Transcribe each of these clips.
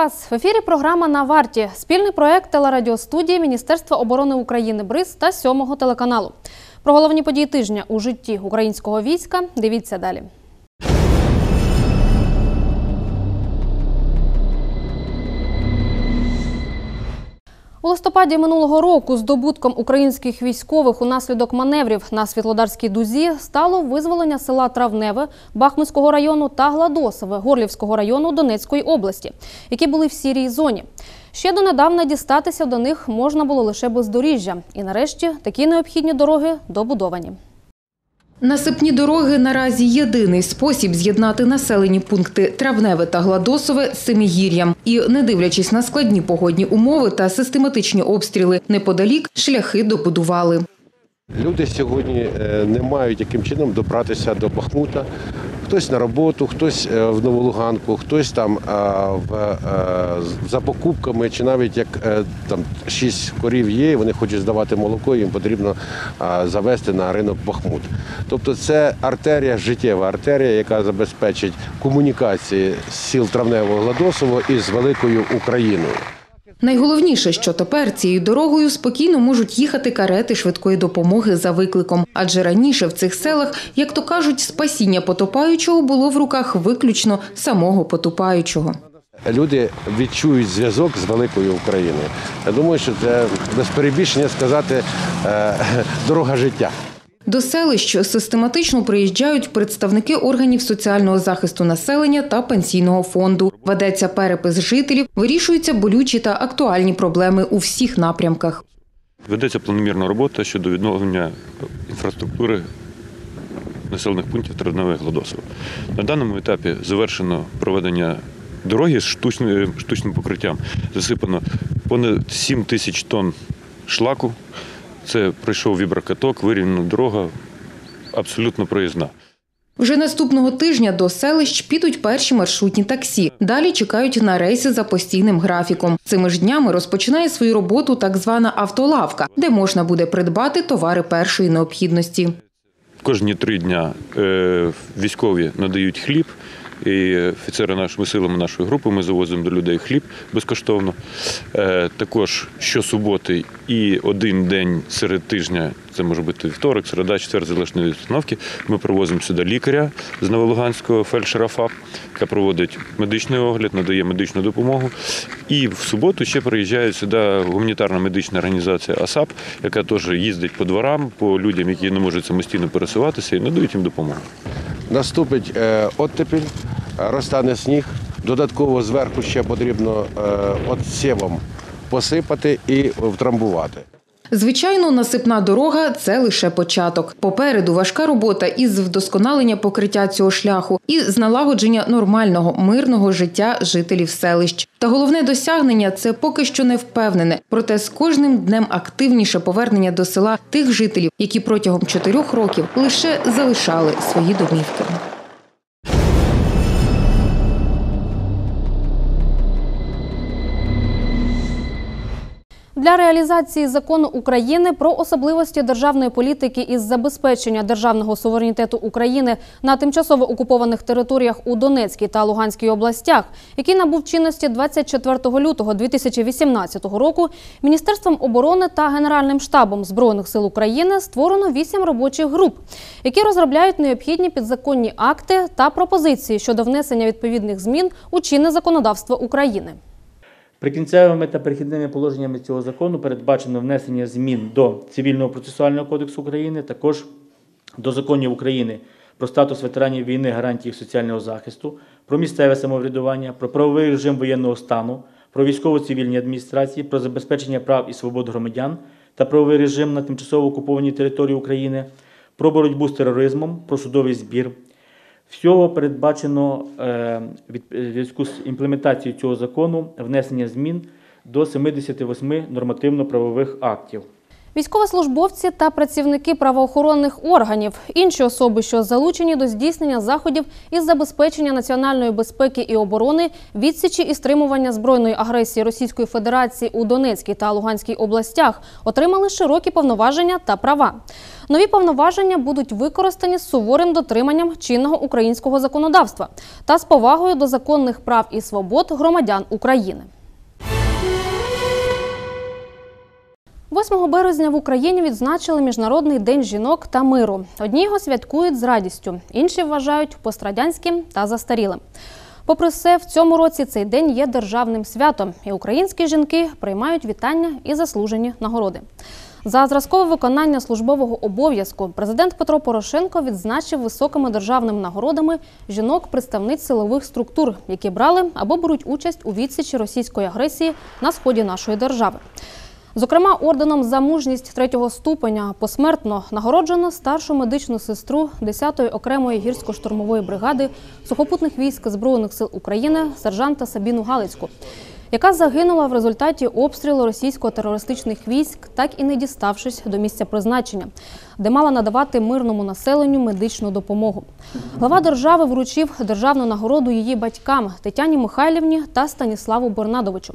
Вас в ефірі. Програма на варті. Спільний проект телерадіостудії Міністерства оборони України БРИЗ та сьомого телеканалу. Про головні події тижня у житті українського війська. Дивіться далі. У листопаді минулого року здобутком українських військових унаслідок маневрів на Світлодарській дузі стало визволення села Травневе Бахмутського району та Гладосове Горлівського району Донецької області, які були в сірій зоні. Ще донедавна дістатися до них можна було лише бездоріжжя. І нарешті такі необхідні дороги добудовані. Насипні дороги наразі єдиний спосіб з'єднати населені пункти Травневе та Гладосове з Семигір'ям. І, не дивлячись на складні погодні умови та систематичні обстріли неподалік, шляхи добудували. Люди сьогодні е, не мають яким чином добратися до Бахмута. Хтось на роботу, хтось е, в Новолуганку, хтось там е, в, е, за покупками, чи навіть як там шість корів є, вони хочуть здавати молоко, їм потрібно завести на ринок Бахмут. Тобто це артерія, життєва артерія, яка забезпечить комунікації з сіл Травневого Гладосово із великою Україною. Найголовніше, що тепер цією дорогою спокійно можуть їхати карети швидкої допомоги за викликом. Адже раніше в цих селах, як то кажуть, спасіння потопаючого було в руках виключно самого потопаючого. Люди відчують зв'язок з великою Україною. Я думаю, що це без перебільшення сказати е, дорога життя. До селищ систематично приїжджають представники органів соціального захисту населення та пенсійного фонду. Ведеться перепис жителів, вирішуються болючі та актуальні проблеми у всіх напрямках. Ведеться планомірна робота щодо відновлення інфраструктури населених пунктів Травневе Гладосово. На даному етапі завершено проведення дороги з штучним, штучним покриттям. Засипано понад 7 тисяч тонн шлаку. Це пройшов віброкаток, вирівняна дорога, абсолютно проїзна. Вже наступного тижня до селищ підуть перші маршрутні таксі. Далі чекають на рейси за постійним графіком. Цими ж днями розпочинає свою роботу так звана автолавка, де можна буде придбати товари першої необхідності. Кожні три дня е, військові надають хліб. І офіцери нашими силами нашої групи ми завозимо до людей хліб безкоштовно. Е, також щосуботи і один день серед тижня, це може бути вівторок, середа, четвер, залежно від установки. Ми привозимо сюди лікаря з Новолуганського фельдшера ФАП, яка проводить медичний огляд, надає медичну допомогу. І в суботу ще приїжджає сюди гуманітарна медична організація АСАП, яка теж їздить по дворам, по людям, які не можуть самостійно пересуватися, і надають їм допомогу. Наступить е, оттепіль, розтане сніг. Додатково зверху ще потрібно е, отсівом посипати і втрамбувати. Звичайно, насипна дорога це лише початок. Попереду важка робота із вдосконалення покриття цього шляху і з налагодження нормального мирного життя жителів селищ. Та головне досягнення це поки що не впевнене. Проте з кожним днем активніше повернення до села тих жителів, які протягом чотирьох років лише залишали свої домівки. Для реалізації закону України про особливості державної політики із забезпечення державного суверенітету України на тимчасово окупованих територіях у Донецькій та Луганській областях, який набув чинності 24 лютого 2018 року, Міністерством оборони та Генеральним штабом збройних сил України створено вісім робочих груп, які розробляють необхідні підзаконні акти та пропозиції щодо внесення відповідних змін у чинне законодавство України. Прикінцевими та перехідними положеннями цього закону передбачено внесення змін до Цивільного процесуального кодексу України, також до законів України про статус ветеранів війни, гарантії соціального захисту, про місцеве самоврядування, про правовий режим воєнного стану, про військово-цивільні адміністрації, про забезпечення прав і свобод громадян та правовий режим на тимчасово окупованій території України, про боротьбу з тероризмом, про судовий збір. Всього передбачено е, від в зв'язку з імплементацією цього закону внесення змін до 78 нормативно-правових актів. Військовослужбовці та працівники правоохоронних органів, інші особи, що залучені до здійснення заходів із забезпечення національної безпеки і оборони, відсічі і стримування збройної агресії Російської Федерації у Донецькій та Луганській областях, отримали широкі повноваження та права. Нові повноваження будуть використані з суворим дотриманням чинного українського законодавства та з повагою до законних прав і свобод громадян України. 8 березня в Україні відзначили Міжнародний день жінок та миру. Одні його святкують з радістю, інші вважають пострадянським та застарілим. Попри все, в цьому році цей день є державним святом, і українські жінки приймають вітання і заслужені нагороди. За зразкове виконання службового обов'язку президент Петро Порошенко відзначив високими державними нагородами жінок-представниць силових структур, які брали або беруть участь у відсічі російської агресії на сході нашої держави. Зокрема, орденом за мужність третього ступеня посмертно нагороджено старшу медичну сестру 10-ї окремої гірсько-штурмової бригади сухопутних військ Збройних сил України сержанта Сабіну Галицьку, яка загинула в результаті обстрілу російсько-терористичних військ, так і не діставшись до місця призначення, де мала надавати мирному населенню медичну допомогу. Глава держави вручив державну нагороду її батькам Тетяні Михайлівні та Станіславу Бернадовичу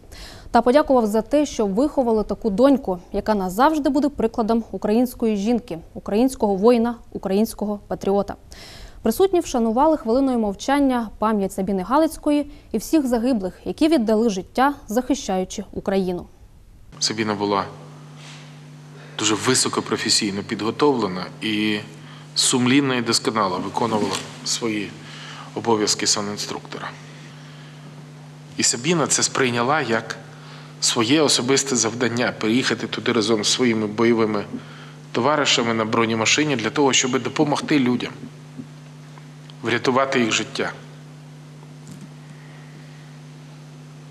та подякував за те, що виховали таку доньку, яка назавжди буде прикладом української жінки, українського воїна, українського патріота. Присутні вшанували хвилиною мовчання пам'ять Сабіни Галицької і всіх загиблих, які віддали життя, захищаючи Україну. Сабіна була дуже високопрофесійно підготовлена і сумлінно і досконало виконувала свої обов'язки санінструктора. І Сабіна це сприйняла як своє особисте завдання переїхати туди разом з своїми бойовими товаришами на бронемашині для того, щоб допомогти людям, врятувати їх життя.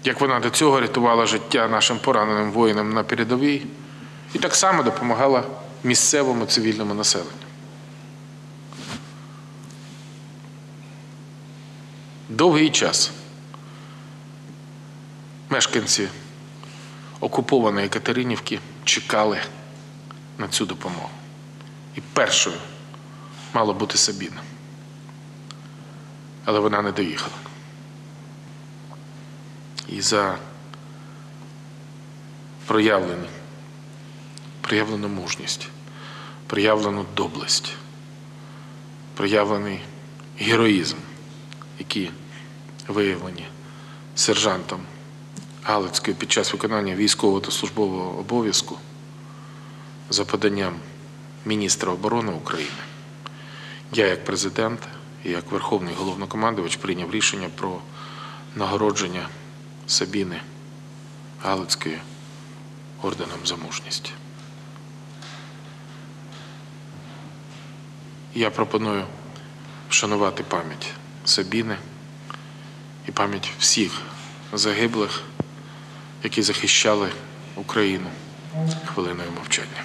Як вона до цього рятувала життя нашим пораненим воїнам на передовій, і так само допомагала місцевому цивільному населенню. Довгий час мешканці окупованої Катеринівки чекали на цю допомогу. І першою мала бути Сабіна. Але вона не доїхала. І за проявлені, проявлену мужність, проявлену доблесть, проявлений героїзм, які виявлені сержантом Галицькою під час виконання військового та службового обов'язку за поданням міністра оборони України. Я, як президент і як Верховний головнокомандувач, прийняв рішення про нагородження Сабіни Галицької орденом за мужність. Я пропоную вшанувати пам'ять Сабіни і пам'ять всіх загиблих, які захищали Україну хвилиною мовчання.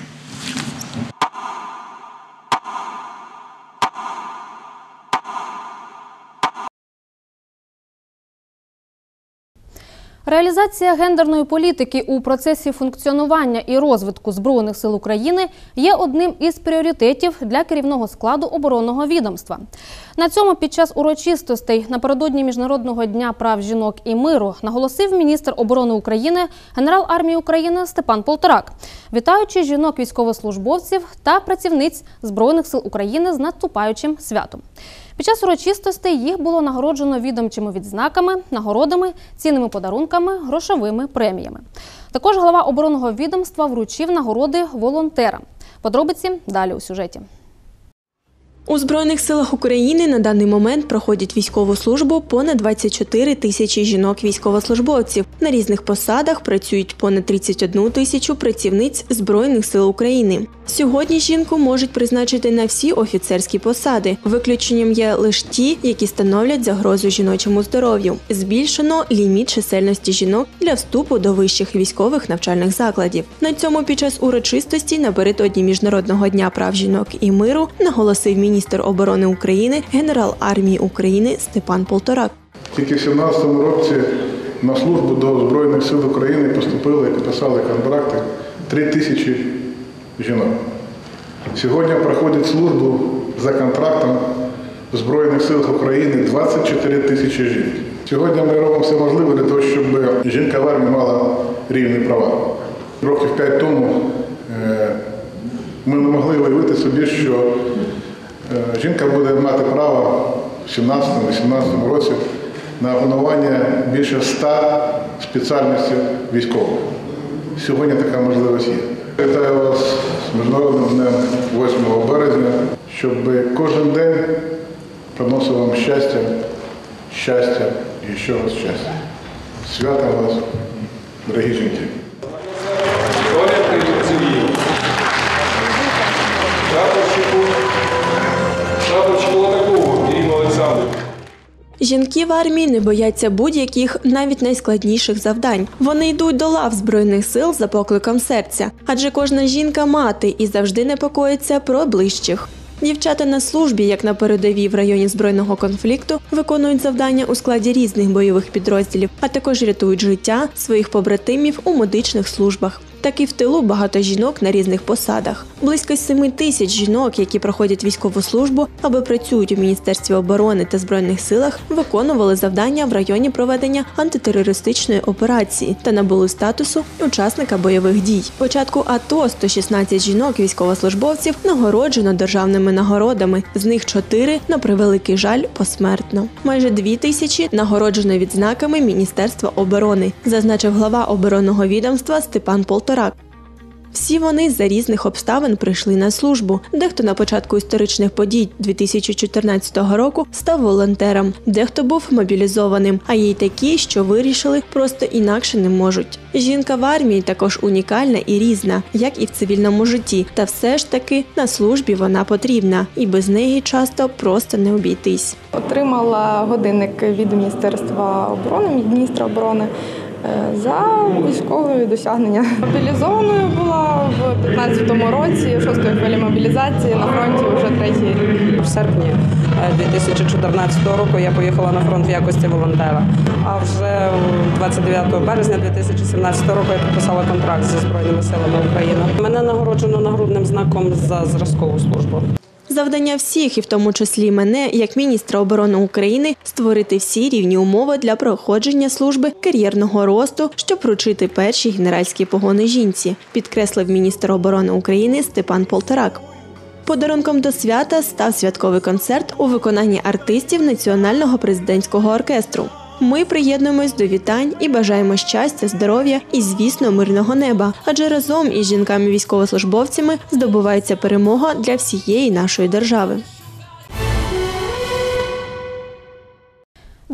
Реалізація гендерної політики у процесі функціонування і розвитку Збройних сил України є одним із пріоритетів для керівного складу оборонного відомства. На цьому під час урочистостей напередодні Міжнародного дня прав жінок і миру наголосив міністр оборони України, генерал армії України Степан Полторак, вітаючи жінок військовослужбовців та працівниць Збройних сил України з наступаючим святом. Під час урочистостей їх було нагороджено відомчими відзнаками, нагородами, цінними подарунками, грошовими преміями. Також голова оборонного відомства вручив нагороди волонтерам. Подробиці далі у сюжеті. У Збройних силах України на даний момент проходять військову службу понад 24 тисячі жінок-військовослужбовців. На різних посадах працюють понад 31 тисячу працівниць Збройних сил України. Сьогодні жінку можуть призначити на всі офіцерські посади. Виключенням є лише ті, які становлять загрозу жіночому здоров'ю. Збільшено ліміт чисельності жінок для вступу до вищих військових навчальних закладів. На цьому під час урочистості напередодні міжнародного дня прав жінок і миру наголосив міністр оборони України, генерал армії України Степан Полторак. Тільки в 17 році на службу до Збройних сил України поступили і підписали контракти 3 тисячі жінок. Сьогодні проходять службу за контрактом в Збройних силах України 24 тисячі жінок. Сьогодні ми робимо все можливе для того, щоб жінка в армії мала рівні права. Років 5 тому е, Ми не могли уявити собі, що жінка буде мати право в 17-18 році на опанування більше ста спеціальностей військових. Сьогодні така можливість є. Вітаю вас з Міжнародним днем 8 березня, щоб кожен день приносив вам щастя, щастя і ще раз щастя. Святом вас, дорогі жінки! Жінки в армії не бояться будь-яких, навіть найскладніших завдань. Вони йдуть до лав збройних сил за покликом серця, адже кожна жінка мати і завжди непокоїться про ближчих. Дівчата на службі, як на передовій в районі збройного конфлікту, виконують завдання у складі різних бойових підрозділів, а також рятують життя своїх побратимів у медичних службах. Так і в тилу багато жінок на різних посадах. Близько 7 тисяч жінок, які проходять військову службу або працюють у міністерстві оборони та збройних силах, виконували завдання в районі проведення антитерористичної операції та набули статусу учасника бойових дій. Початку АТО 116 жінок військовослужбовців нагороджено державними нагородами. З них 4, на превеликий жаль, посмертно. Майже 2 тисячі нагороджено відзнаками Міністерства оборони, зазначив глава оборонного відомства Степан Полторак. Всі вони за різних обставин прийшли на службу. Дехто на початку історичних подій 2014 року став волонтером, дехто був мобілізованим, а є й такі, що вирішили просто інакше не можуть. Жінка в армії також унікальна і різна, як і в цивільному житті. Та все ж таки на службі вона потрібна, і без неї часто просто не обійтись. Отримала годинник від Міністерства оборони, від міністра оборони за військові досягнення. Мобілізованою була в 15-му році, шостої хвилі мобілізації на фронті вже третій рік. В серпні е, 2014 року я поїхала на фронт в якості волонтера. А вже 29 березня 2017 року я підписала контракт зі Збройними силами України. Мене нагороджено нагрудним знаком за зразкову службу. Завдання всіх, і в тому числі мене, як міністра оборони України, створити всі рівні умови для проходження служби кар'єрного росту, щоб вручити перші генеральські погони жінці, підкреслив міністр оборони України Степан Полторак. Подарунком до свята став святковий концерт у виконанні артистів Національного президентського оркестру. Ми приєднуємось до вітань і бажаємо щастя, здоров'я і, звісно, мирного неба. Адже разом із жінками-військовослужбовцями здобувається перемога для всієї нашої держави.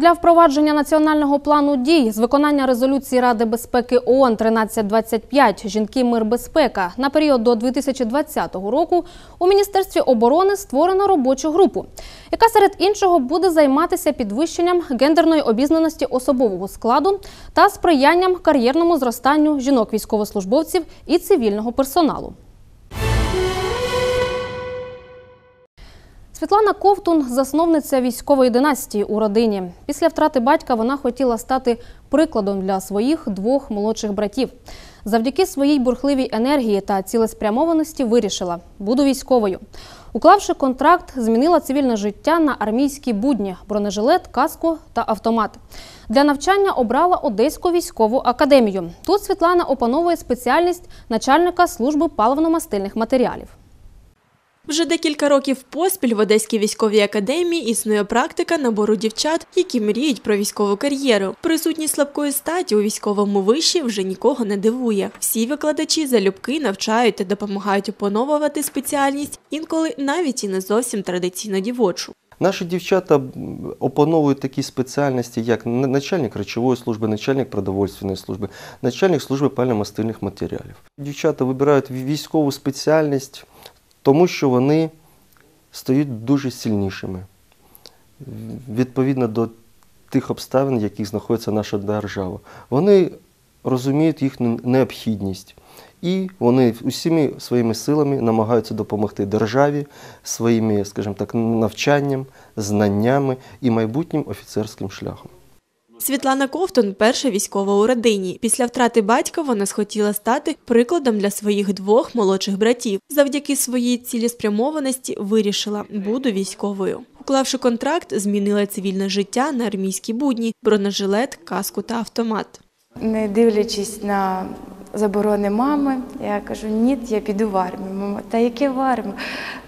Для впровадження національного плану дій з виконання резолюції Ради безпеки ООН 1325 «Жінки, мир, безпека» на період до 2020 року у Міністерстві оборони створено робочу групу, яка серед іншого буде займатися підвищенням гендерної обізнаності особового складу та сприянням кар'єрному зростанню жінок-військовослужбовців і цивільного персоналу. Світлана Ковтун – засновниця військової династії у родині. Після втрати батька вона хотіла стати прикладом для своїх двох молодших братів. Завдяки своїй бурхливій енергії та цілеспрямованості вирішила – буду військовою. Уклавши контракт, змінила цивільне життя на армійські будні – бронежилет, каску та автомат. Для навчання обрала Одеську військову академію. Тут Світлана опановує спеціальність начальника служби паливно-мастильних матеріалів. Вже декілька років поспіль в Одеській військовій академії існує практика набору дівчат, які мріють про військову кар'єру. Присутність слабкої статі у військовому виші вже нікого не дивує. Всі викладачі залюбки навчають та допомагають опановувати спеціальність, інколи навіть і не зовсім традиційно дівочу. Наші дівчата опановують такі спеціальності, як начальник речової служби, начальник продовольственної служби, начальник служби пально-мастильних матеріалів. Дівчата вибирають військову спеціальність, тому що вони стають дуже сильнішими відповідно до тих обставин, в яких знаходиться наша держава. Вони розуміють їхню необхідність. І вони усіми своїми силами намагаються допомогти державі своїми, скажімо так, навчанням, знаннями і майбутнім офіцерським шляхом. Світлана Ковтун перша військова у родині. Після втрати батька вона схотіла стати прикладом для своїх двох молодших братів. Завдяки своїй цілеспрямованості вирішила буду військовою. Уклавши контракт, змінила цивільне життя на армійські будні, бронежилет, каску та автомат. Не дивлячись на заборони мами. Я кажу, ні, я піду в армію. Мама, та яке в армію?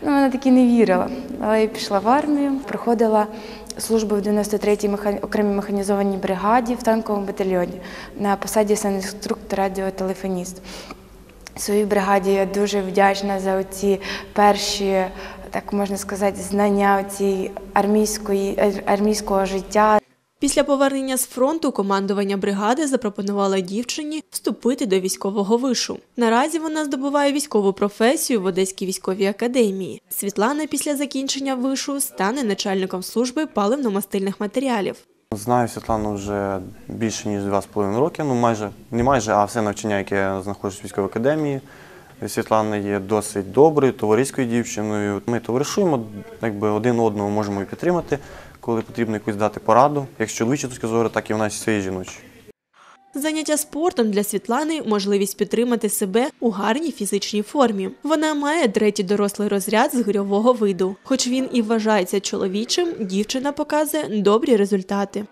Ну, вона таки не вірила. Але я пішла в армію, проходила службу в 93-й меха- окремій механізованій бригаді в танковому батальйоні на посаді санінструктор радіотелефоніст. Своїй бригаді я дуже вдячна за ці перші, так можна сказати, знання цієї армійської армійського життя. Після повернення з фронту командування бригади запропонувало дівчині вступити до військового вишу. Наразі вона здобуває військову професію в Одеській військовій академії. Світлана після закінчення вишу стане начальником служби паливно-мастильних матеріалів. Знаю Світлану вже більше ніж два з половиною роки. Ну майже не майже, а все навчання, яке знаходжусь в військовій академії. Світлана є досить доброю, товариською дівчиною. Ми товаришуємо, якби один одного можемо і підтримати, коли потрібно якусь дати пораду. Як з чоловічої точки зору, так і в нас своєї жіночі. Заняття спортом для Світлани можливість підтримати себе у гарній фізичній формі. Вона має третій дорослий розряд з гирьового виду. Хоч він і вважається чоловічим, дівчина показує добрі результати.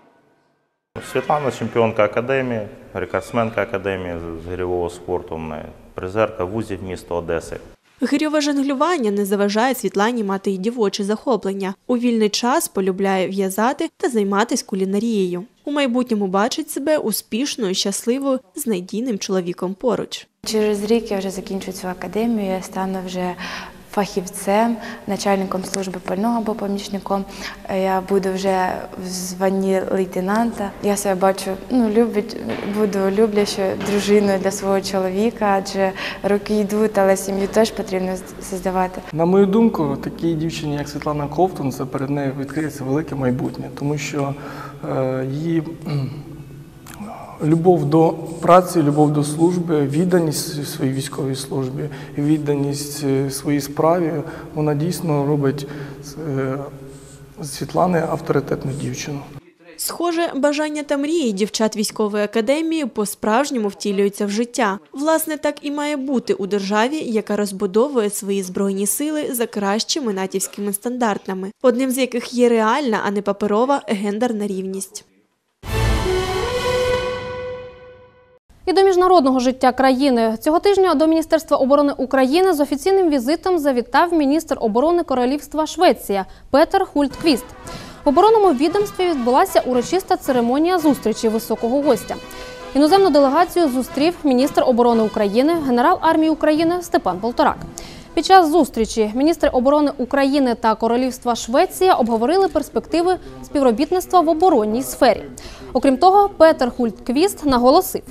Світлана чемпіонка академії, рекордсменка академії з гирьового спорту, призерка вузів міста Одеси. Гирьове жонглювання не заважає Світлані мати й дівоче захоплення. У вільний час полюбляє в'язати та займатися кулінарією. У майбутньому бачить себе успішною, щасливою, з надійним чоловіком поруч. Через рік я вже закінчу цю академію, я стану вже фахівцем, начальником служби пального або помічником. Я буду вже в званні лейтенанта. Я себе бачу, ну любить, буду люблячою дружиною для свого чоловіка, адже роки йдуть, але сім'ю теж потрібно создавати. На мою думку, такій дівчині, як Світлана Ковтун, це перед нею відкриється велике майбутнє, тому що е, її любов до праці, любов до служби, відданість своїй військовій службі, відданість е, своїй справі, вона дійсно робить е, Світлани авторитетну дівчину. Схоже, бажання та мрії дівчат військової академії по-справжньому втілюються в життя. Власне, так і має бути у державі, яка розбудовує свої збройні сили за кращими натівськими стандартами, одним з яких є реальна, а не паперова гендерна рівність. І до міжнародного життя країни цього тижня до Міністерства оборони України з офіційним візитом завітав міністр оборони Королівства Швеція Петер Хультквіст. В оборонному відомстві відбулася урочиста церемонія зустрічі високого гостя. Іноземну делегацію зустрів міністр оборони України, генерал армії України Степан Полторак. Під час зустрічі міністри оборони України та Королівства Швеція обговорили перспективи співробітництва в оборонній сфері. Окрім того, Петер Хультквіст наголосив.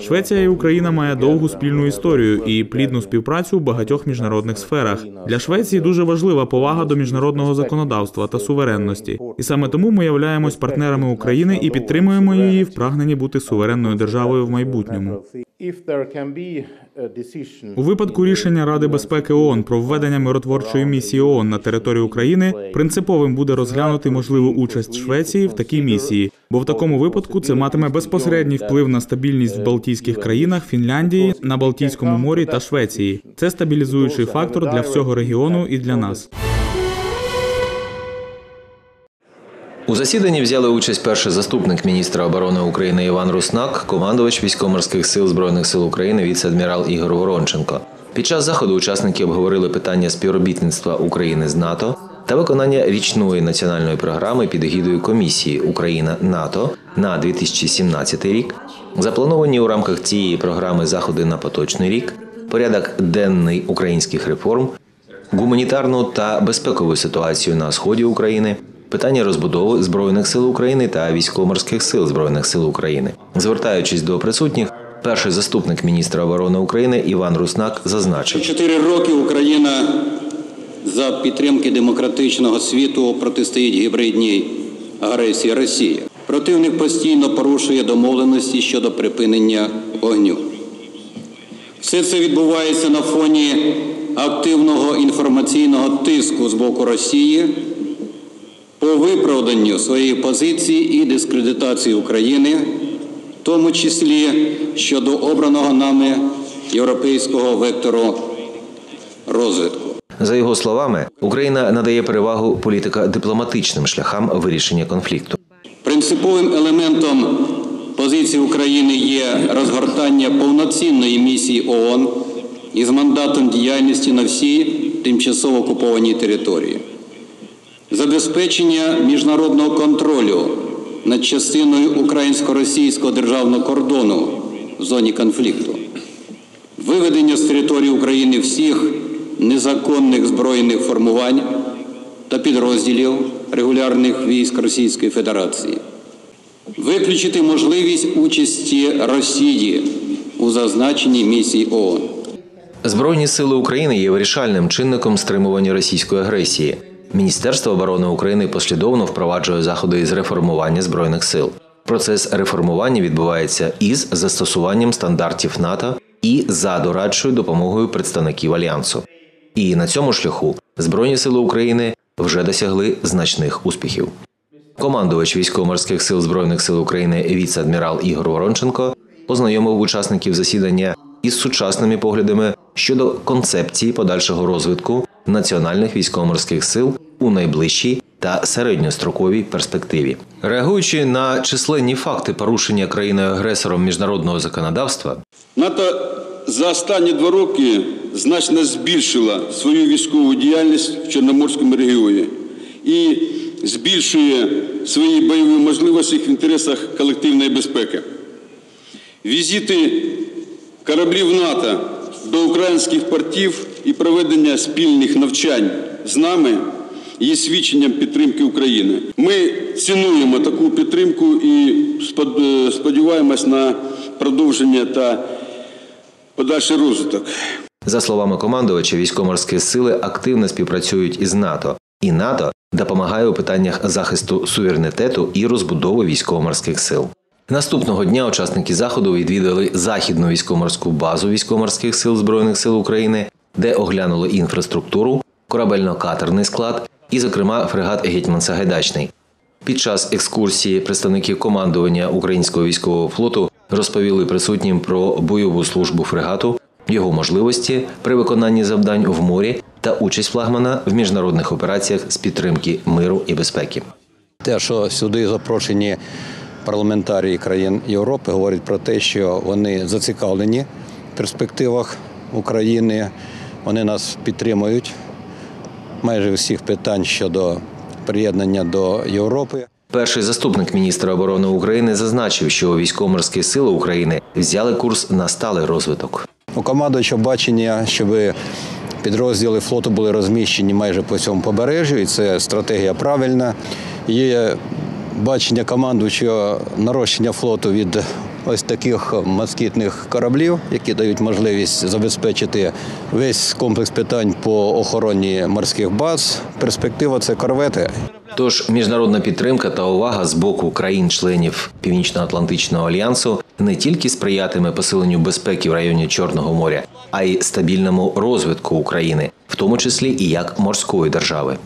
Швеція і Україна має довгу спільну історію і плідну співпрацю у багатьох міжнародних сферах. Для Швеції дуже важлива повага до міжнародного законодавства та суверенності. І саме тому ми являємось партнерами України і підтримуємо її в прагненні бути суверенною державою в майбутньому. У випадку рішення Ради безпеки ООН про введення миротворчої місії ООН на територію України принциповим буде розглянути можливу участь Швеції в такій місії, бо в такому випадку це матиме безпосередній вплив на стабільність в Балтійських країнах, Фінляндії, на Балтійському морі та Швеції. Це стабілізуючий фактор для всього регіону і для нас. У засіданні взяли участь перший заступник міністра оборони України Іван Руснак, командувач військово-морських сил збройних сил України віце-адмірал Ігор Воронченко. Під час заходу учасники обговорили питання співробітництва України з НАТО та виконання річної національної програми під егідою комісії Україна НАТО на 2017 рік. Заплановані у рамках цієї програми заходи на поточний рік, порядок денний українських реформ, гуманітарну та безпекову ситуацію на сході України, питання розбудови збройних сил України та військово-морських сил збройних сил України. Звертаючись до присутніх, перший заступник міністра оборони України Іван Руснак зазначив. Чотири роки Україна за підтримки демократичного світу протистоїть гібридній агресії Росії. Противник постійно порушує домовленості щодо припинення вогню. Все це відбувається на фоні активного інформаційного тиску з боку Росії по виправданню своєї позиції і дискредитації України, в тому числі щодо обраного нами європейського вектору розвитку. За його словами, Україна надає перевагу політико-дипломатичним шляхам вирішення конфлікту. Принциповим елементом Позиція України є розгортання повноцінної місії ООН із мандатом діяльності на всій тимчасово окупованій території, забезпечення міжнародного контролю над частиною українсько-російського державного кордону в зоні конфлікту, виведення з території України всіх незаконних збройних формувань та підрозділів регулярних військ Російської Федерації, виключити можливість участі Росії у зазначеній місії ООН. Збройні сили України є вирішальним чинником стримування російської агресії. Міністерство оборони України послідовно впроваджує заходи із реформування збройних сил. Процес реформування відбувається із застосуванням стандартів НАТО і за дорадчою допомогою представників альянсу. І на цьому шляху Збройні сили України вже досягли значних успіхів. Командувач військово-морських сил Збройних сил України віце-адмірал Ігор Воронченко ознайомив учасників засідання із сучасними поглядами щодо концепції подальшого розвитку національних військово-морських сил у найближчій та середньостроковій перспективі. Реагуючи на численні факти порушення країною-агресором міжнародного законодавства, НАТО за останні два роки значно збільшила свою військову діяльність в Чорноморському регіоні і збільшує свої бойові можливості в інтересах колективної безпеки. Візити кораблів НАТО до українських портів і проведення спільних навчань з нами є свідченням підтримки України. Ми цінуємо таку підтримку і сподіваємось на продовження та подальший розвиток. За словами командувача, військово-морські сили активно співпрацюють із НАТО, і НАТО допомагає у питаннях захисту суверенітету і розбудови військово-морських сил. Наступного дня учасники заходу відвідали західну військово-морську базу військово-морських сил збройних сил України, де оглянули інфраструктуру, корабельно-катерний склад і, зокрема, фрегат Гетьман Сагайдачний. Під час екскурсії представники командування українського військового флоту розповіли присутнім про бойову службу фрегату, його можливості при виконанні завдань в морі та участь флагмана в міжнародних операціях з підтримки миру і безпеки. Те, що сюди запрошені парламентарії країн Європи, говорить про те, що вони зацікавлені в перспективах України. Вони нас підтримують майже всіх питань щодо приєднання до Європи. Перший заступник міністра оборони України зазначив, що військово-морські сили України взяли курс на сталий розвиток. У командувача бачення, щоб підрозділи флоту були розміщені майже по всьому побережжю, і це стратегія правильна. Є бачення командуючого нарощення флоту від ось таких москітних кораблів, які дають можливість забезпечити весь комплекс питань по охороні морських баз. Перспектива це корвети. Тож міжнародна підтримка та увага з боку країн-членів Північно-Атлантичного альянсу не тільки сприятиме посиленню безпеки в районі Чорного моря, а й стабільному розвитку України, в тому числі і як морської держави.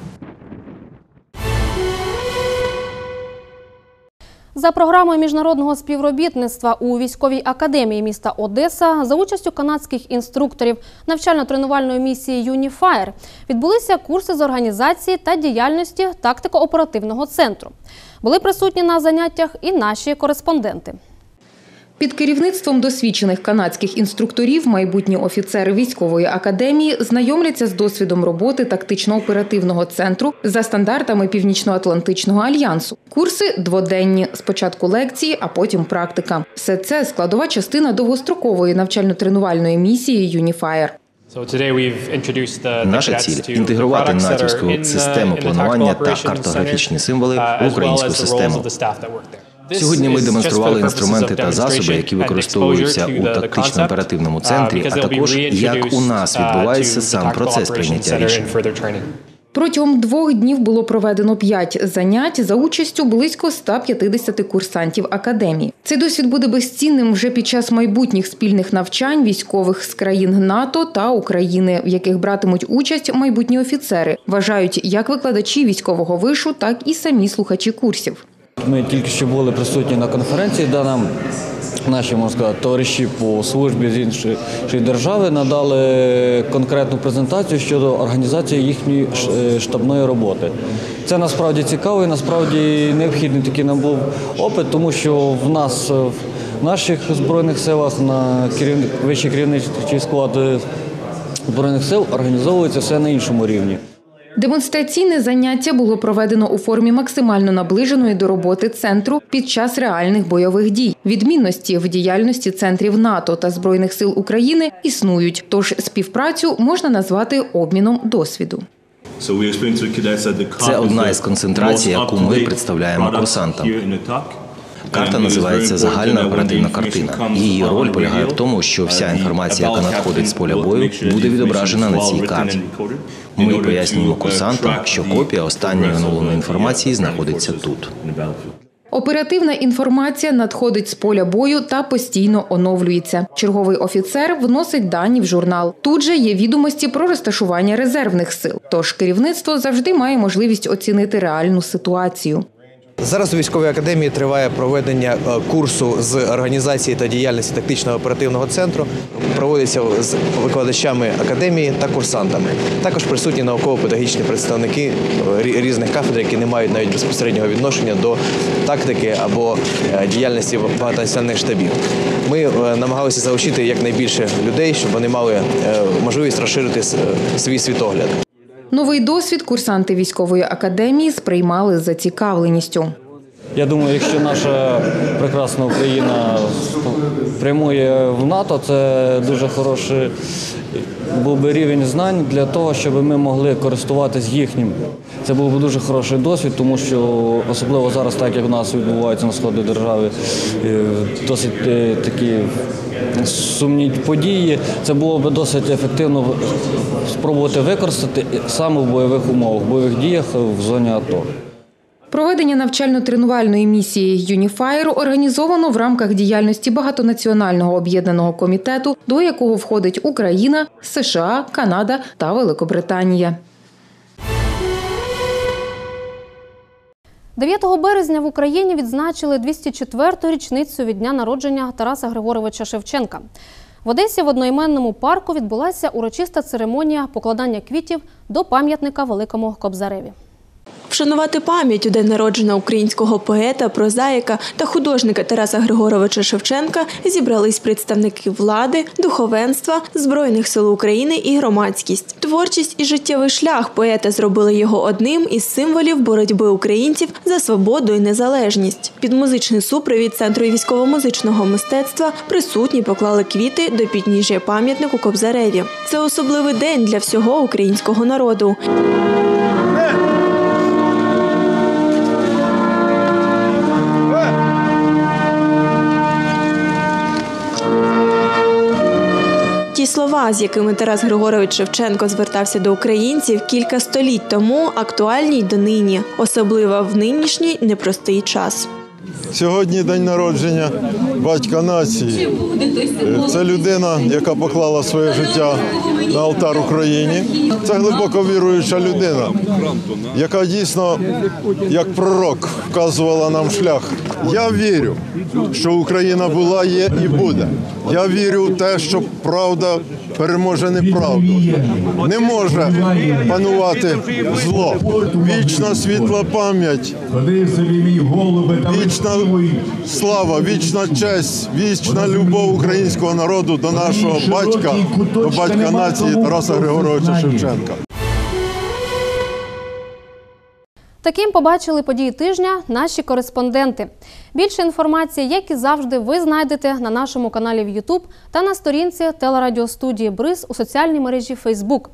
За програмою міжнародного співробітництва у військовій академії міста Одеса за участю канадських інструкторів навчально-тренувальної місії Юніфаєр відбулися курси з організації та діяльності тактико-оперативного центру. Були присутні на заняттях і наші кореспонденти. Під керівництвом досвідчених канадських інструкторів майбутні офіцери військової академії знайомляться з досвідом роботи тактично-оперативного центру за стандартами Північно-Атлантичного альянсу. Курси дводенні, спочатку лекції, а потім практика. Все це складова частина довгострокової навчально-тренувальної місії Юніфаєр. Наша ціль інтегрувати натівську систему планування та картографічні символи в українську систему. Сьогодні ми демонстрували інструменти та засоби, які використовуються у тактично-оперативному центрі, а також як у нас відбувається сам процес прийняття рішень. Протягом двох днів було проведено п'ять занять за участю близько 150 курсантів академії. Цей досвід буде безцінним вже під час майбутніх спільних навчань військових з країн НАТО та України, в яких братимуть участь майбутні офіцери. Вважають як викладачі військового вишу, так і самі слухачі курсів. Ми тільки що були присутні на конференції, де нам наші можна сказати, товариші по службі з іншої держави надали конкретну презентацію щодо організації їхньої е, штабної роботи. Це насправді цікаво і насправді необхідний такий нам був опит, тому що в нас е, в наших збройних силах на керівник вищий керівничий склад е, збройних сил організовується все на іншому рівні. Демонстраційне заняття було проведено у формі максимально наближеної до роботи центру під час реальних бойових дій. Відмінності в діяльності центрів НАТО та збройних сил України існують, тож співпрацю можна назвати обміном досвіду. Це одна із концентрацій, яку ми представляємо курсантам. Карта називається загальна оперативна картина. Її роль полягає в тому, що вся інформація, яка надходить з поля бою, буде відображена на цій карті. Ми пояснюємо курсантам, що копія останньої оновленої інформації знаходиться тут. Оперативна інформація надходить з поля бою та постійно оновлюється. Черговий офіцер вносить дані в журнал. Тут же є відомості про розташування резервних сил. Тож керівництво завжди має можливість оцінити реальну ситуацію. Зараз у військовій академії триває проведення е, курсу з організації та діяльності тактичного оперативного центру. Проводиться з викладачами академії та курсантами. Також присутні науково-педагогічні представники е, різних кафедр, які не мають навіть безпосереднього відношення до тактики або е, діяльності багатонаціональних штабів. Ми намагалися залучити якнайбільше людей, щоб вони мали можливість розширити свій світогляд. Новий досвід курсанти військової академії сприймали з зацікавленістю. Я думаю, якщо наша прекрасна Україна прямує в НАТО, це дуже хороший був би рівень знань для того, щоб ми могли користуватись їхнім. Це був би дуже хороший досвід, тому що особливо зараз, так як в нас відбуваються на сході держави, е, досить е, такі сумні події. Це було б досить ефективно спробувати використати саме в бойових умовах, в бойових діях в зоні АТО. Проведення навчально-тренувальної місії Юніфаєру організовано в рамках діяльності багатонаціонального об'єднаного комітету, до якого входить Україна, США, Канада та Великобританія. 9 березня в Україні відзначили 204-ту річницю від дня народження Тараса Григоровича Шевченка. В Одесі в одноіменному парку відбулася урочиста церемонія покладання квітів до пам'ятника Великому Кобзареві. Вшанувати пам'ять у день народження українського поета, прозаїка та художника Тараса Григоровича Шевченка зібрались представники влади, духовенства, збройних сил України і громадськість. Творчість і життєвий шлях поета зробили його одним із символів боротьби українців за свободу і незалежність. Під музичний супровід центру військово-музичного мистецтва присутні поклали квіти до підніжжя пам'ятнику Кобзареві. Це особливий день для всього українського народу. Слова, з якими Тарас Григорович Шевченко звертався до українців кілька століть тому, актуальні й донині, особливо в нинішній непростий час. Сьогодні день народження батька нації. Це людина, яка поклала своє життя на алтар Україні. Це глибоко віруюча людина, яка дійсно, як пророк, вказувала нам шлях. Я вірю, що Україна була, є і буде. Я вірю в те, що правда переможе неправду. Не може панувати зло. Вічна світла пам'ять. Вічна слава, вічна честь, вічна любов українського народу до нашого батька, до батька нації Тараса Григоровича Шевченка. Таким побачили події тижня наші кореспонденти. Більше інформації, як і завжди, ви знайдете на нашому каналі в YouTube та на сторінці телерадіостудії Бриз у соціальній мережі Facebook.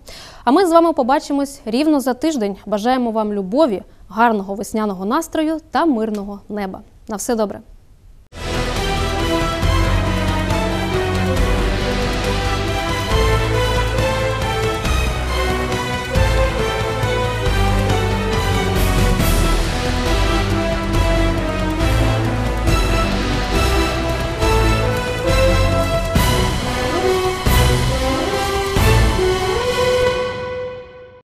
А ми з вами побачимось рівно за тиждень. Бажаємо вам любові, гарного весняного настрою та мирного неба. На все добре.